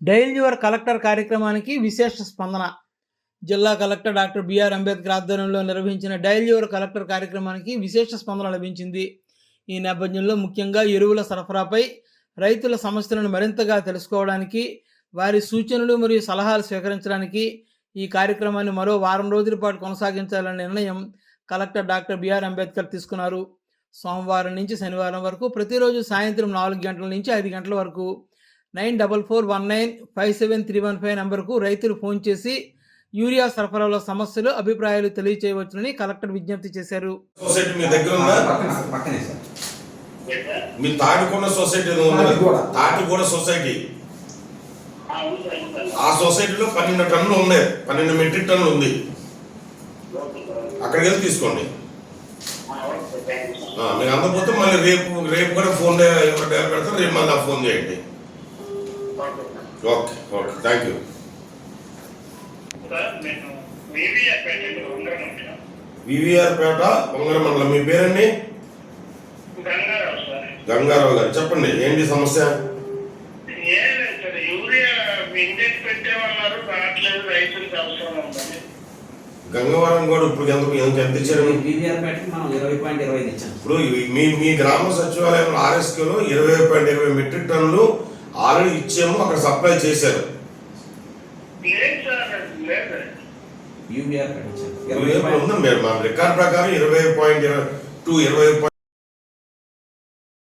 Dial your collector కార్యక్రమానికి విశేష స్పందన. జిల్లా కలెక్టర్ డాక్టర్ బిఆర్ అంబేద్కర్ ఆధ్వర్యంలో నిర్వహించిన డైల్ యువర్ కలెక్టర్ కార్యక్రమానికి విశేష స్పందన లభించింది. ఈ నేపథ్యంలో ముఖ్యంగా ఎరువుల సరఫరాపై రైతుల సమస్యలను మరింతగా తెలుసుకోవడానికి వారి సూచనలు మరియు సలహాలు స్వీకరించడానికి ఈ కార్యక్రమాన్ని మరో వారం రోజుల పాటు కొనసాగించాలనే నిర్ణయం కలెక్టర్ డాక్టర్ బిఆర్ అంబేద్కర్ తీసుకున్నారు. సోమవారం నుంచి శనివారం వరకు ప్రతిరోజు సాయంత్రం నాలుగు గంటల నుంచి ఐదు గంటల వరకు nine double four one nine five seven three one five నంబర్కు రైతులు ఫోన్ చేసి యూరియా సరఫరాలో సమస్యలు అభిప్రాయాలు తెలియచేయవచ్చునని కలెక్టర్ విజ్ఞప్తి చేశారు. సొసైటీ మీ దగ్గర ఉందా? పక్కన పక్కనే సార్. మీ తాటికొండ సొసైటీ ఏదో ఉంది తాటిగూడ. సొసైటీ. ఆ సొసైటీలో పన్నెండు టన్నులు ఉన్నాయి. పన్నెండు మెట్రిక్ టన్నులు ఉంది. అక్కడికి వెళ్ళి తీసుకోండి. ఆ, మీకు అందకపోతే మళ్ళీ రేపు రేపు కూడా ఫోన్ పెడతారు రేపు మళ్ళీ ఫోన్ చేయండి. ఓకే ఓకే థ్యాంక్ యూ వివిఆర్ పేట బొంగర మండలం మీ పేరండి? గంగారావు గారు చెప్పండి ఏంటి సమస్య? గంగవరం కూడా ఇప్పుడు ఎంత ఎంత ఎంత ఇచ్చారు? ఇప్పుడు మీ మీ గ్రామ సచివాలయంలో ఆర్ఎస్కేలో ఇరవై పాయింట్ ఇరవై మెట్రిక్ టన్నులు ఆల్రెడీ ఇచ్చాము అక్కడ సప్లై చేశారు. ఇరవై ఉంది మీరు మా రికార్డ్ ప్రకారం ఇరవై పాయింట్ టూ ఇరవై పాయింట్